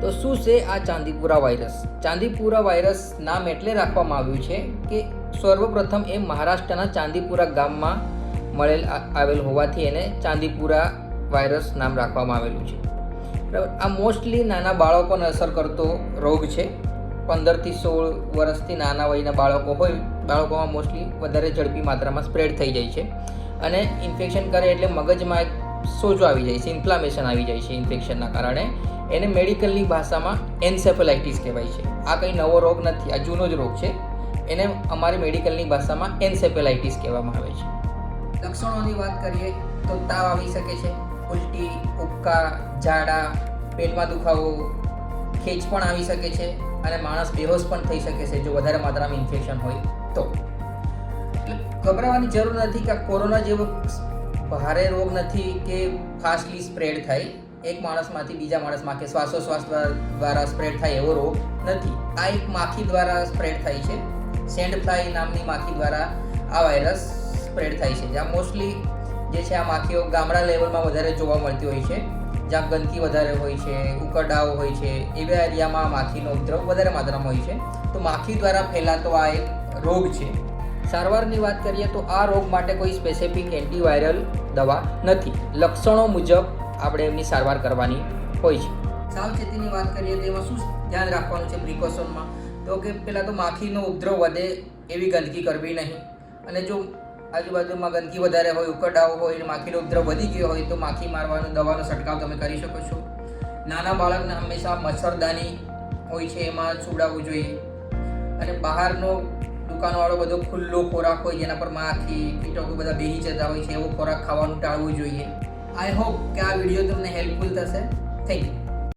તો શું છે આ ચાંદીપુરા વાયરસ? ચાંદીપુરા વાયરસ નામ એટલે રાખવામાં આવ્યું છે કે સર્વપ્રથમ એ મહારાષ્ટ્રના ચાંદીપુરા ગામમાં મળેલ આવેલ હોવાથી એને ચાંદીપુરા વાયરસ નામ રાખવામાં આવેલું છે. આ મોસ્ટલી નાના બાળકોને અસર કરતો રોગ છે. પંદરથી સોળ વર્ષથી નાના વયના બાળકો હોય, બાળકોમાં મોસ્ટલી વધારે ઝડપી માત્રામાં સ્પ્રેડ થઈ જાય છે. અને ઇન્ફેક્શન કરે એટલે મગજમાં એક સોજો આવી જાય છે, ઇન્ફ્લામેશન આવી જાય છે ઇન્ફેક્શનના કારણે. એને મેડિકલની ભાષામાં એન્સેફેલાઇટિસ કહેવાય છે. આ કંઈ નવો રોગ નથી, આ જૂનો જ રોગ છે. એને અમારી મેડિકલની ભાષામાં એન્સેફેલાઇટિસ કહેવામાં આવે છે. લક્ષણોની વાત કરીએ તો તાવ આવી શકે છે, ઉલટી, ઉબકા, ઝાડા, પેટમાં દુખાવો, ખેંચ પણ આવી શકે છે અને માણસ બેહોશ પણ થઈ શકે છે જો વધારે માત્રામાં ઇન્ફેક્શન હોય તો. ગભરાવાની જરૂર નથી કે કોરોના જેવો ભારે રોગ નથી કે ફાસ્ટલી સ્પ્રેડ થાય. એક માણસમાંથી બીજા માણસમાં કે શ્વાસોશ્વાસ દ્વારા સ્પ્રેડ થાય એવો રોગ નથી. આ એક માખી દ્વારા સ્પ્રેડ થાય છે. સેન્ડ ફ્લાય નામની માખી દ્વારા આ વાયરસ સ્પ્રેડ થાય છે. જ્યાં મોસ્ટલી જે છે આ માખીઓ ગામડા લેવલમાં વધારે જોવા મળતી હોય છે. જ્યાં ગંદકી વધારે હોય છે, ઉકરડાઓ હોય છે, એવા એરિયામાં માખીનો ઉપદ્રવ વધારે માત્રામાં હોય છે. તો માખી દ્વારા ફેલાતો આ એક રોગ છે. સારવારની વાત કરીએ તો આ રોગ માટે કોઈ સ્પેસિફિક એન્ટીવાયરલ દવા નથી. લક્ષણો મુજબ આપણે એમની સારવાર કરવાની હોય છે. સાવચેતીની વાત કરીએ તો એમાં શું ધ્યાન રાખવાનું છે પ્રિકોશનમાં? તો કે પહેલાં તો માખીનો ઉપદ્રવ વધે એવી ગંદકી કરવી નહીં. અને જો આજુબાજુમાં ગંદકી વધારે હોય, ઉકરડાઓ હોય, અને માખીનો ઉપદ્રવ વધી ગયો હોય, તો માખી મારવાનો, દવાનો છંટકાવ તમે કરી શકો છો. નાના બાળકને હંમેશા મચ્છરદાની હોય છે, એમાં સુવડાવવું જોઈએ. અને બહારનો દુકાનવાળો બધો ખુલ્લો ખોરાક હોય, જેના પર માખી કીટકો બધા બેહી જતા હોય છે, એવો ખોરાક ખાવાનું ટાળવું જોઈએ. આઈ હોપ કે આ વીડિયો તમને હેલ્પફુલ થશે. Thank you